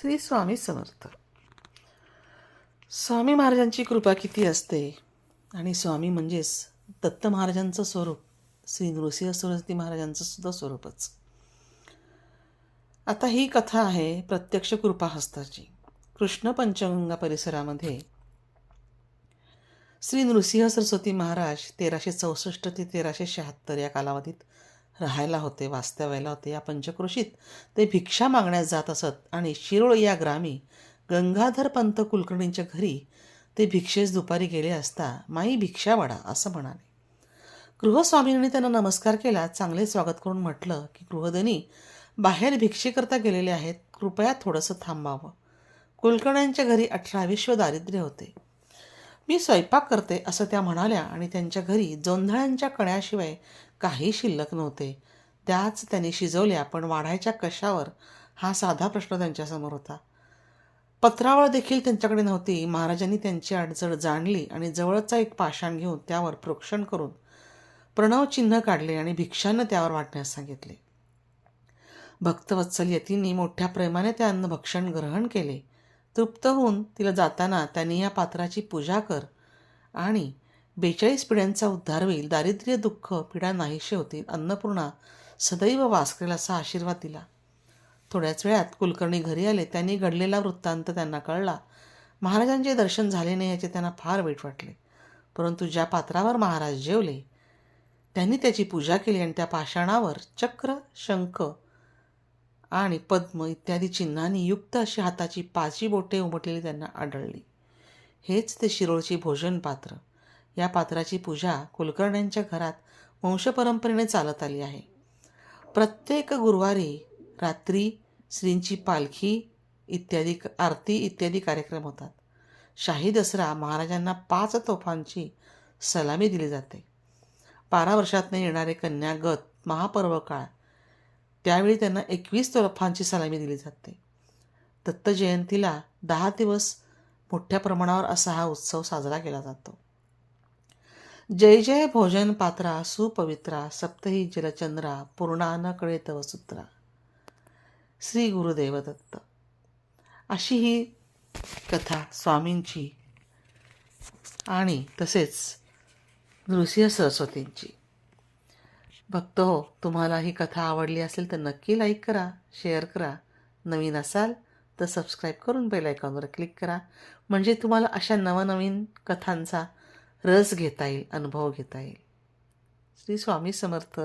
श्री स्वामी समर्थ. स्वामी महाराजांची कृपा किती असते? आणि स्वामी म्हणजेच दत्त महाराजांचं स्वरूप श्री नृसिंह सरस्वती महाराजांचं सुद्धा स्वरूपच. आता ही कथा आहे प्रत्यक्ष कृपाहस्ताची. कृष्ण पंचगंगा परिसरामध्ये श्री नृसिंह सरस्वती महाराज तेराशे चौसष्ट ते तेराशे शहात्तर या कालावधीत राहायला होते वास्तव्याला होते या पंचक्रोशीत. ते भिक्षा मागण्यास जात असत आणि शिरोळ या ग्रामी गंगाधर पंत कुलकर्णींच्या घरी ते भिक्षेस दुपारी गेले असता माई भिक्षा वाडा असं म्हणाले. गृहस्वामींनी त्यांना नमस्कार केला चांगले स्वागत करून म्हटलं की गृहधनी बाहेर भिक्षेकरता गेलेले आहेत कृपया थोडंसं थांबावं. कुलकर्ण्यांच्या घरी अठरा विश्व दारिद्र्य होते. मी स्वयंपाक करते असं त्या म्हणाल्या आणि त्यांच्या घरी जोंधळ्यांच्या कण्याशिवाय काही शिल्लक नव्हते. त्याच त्यांनी शिजवल्या पण वाढायच्या कशावर? हा साधा प्रश्न त्यांच्यासमोर होता. पत्रावळ देखील त्यांच्याकडे नव्हती. महाराजांनी त्यांची अडचण जाणली आणि जवळचा एक पाषाण घेऊन त्यावर प्रोक्षण करून प्रणव चिन्ह काढले आणि भिक्षानं त्यावर वाटण्यास सांगितले. भक्तवत्सल यतींनी मोठ्या प्रेमाने त्या अन्नभक्षण ग्रहण केले. तृप्त होऊन तिला जाताना त्यांनी या पात्राची पूजा कर. आणि बेचाळीस पिढ्यांचा उद्धार होईल दारिद्र्य दुःख पिढा नाहीशे होतील अन्नपूर्णा सदैव वास करेल असा आशीर्वाद दिला थोड्याच वेळात कुलकर्णी घरी आले त्यांनी घडलेला वृत्तांत त्यांना कळला. महाराजांचे दर्शन झाले नाही याचे त्यांना फार वाईट वाटले. परंतु ज्या पात्रावर महाराज जेवले त्यांनी त्याची पूजा केली आणि त्या पाषाणावर चक्र शंख आणि पद्म इत्यादी चिन्हांनी युक्त अशी हाताची पाची बोटे उमटलेली त्यांना आढळली. हेच ते शिरोळची भोजन पात्र. या पात्राची पूजा कुलकर्ण्यांच्या घरात वंशपरंपरेने चालत आली आहे. प्रत्येक गुरुवारी रात्री श्रींची पालखी इत्यादी आरती इत्यादी कार्यक्रम होतात. शाही दसरा महाराजांना पाच तोफांची सलामी दिली जाते. बारा वर्षातनं येणारे कन्यागत महापर्व काळ त्यावेळी त्यांना एकवीस तोफांची सलामी दिली जाते. दत्त जयंतीला दहा दिवस मोठ्या प्रमाणावर असा हा उत्सव साजरा केला जातो. जय जय भोजन पात्रा सुपवित्रा सप्तही जलचंद्रा पूर्णा न कळे श्री गुरुदेव दत्त. अशी ही कथा स्वामींची आणि तसेच नृसिंह सरस्वतींची. भक्त हो तुम्हाला ही कथा आवडली असेल तर नक्की लाईक करा शेअर करा. नवीन असाल तर सबस्क्राईब करून बेल आयकॉनवर क्लिक करा. म्हणजे तुम्हाला अशा नवनवीन कथांचा रस घेता येईल अनुभव घेता येईल. श्री स्वामी समर्थ.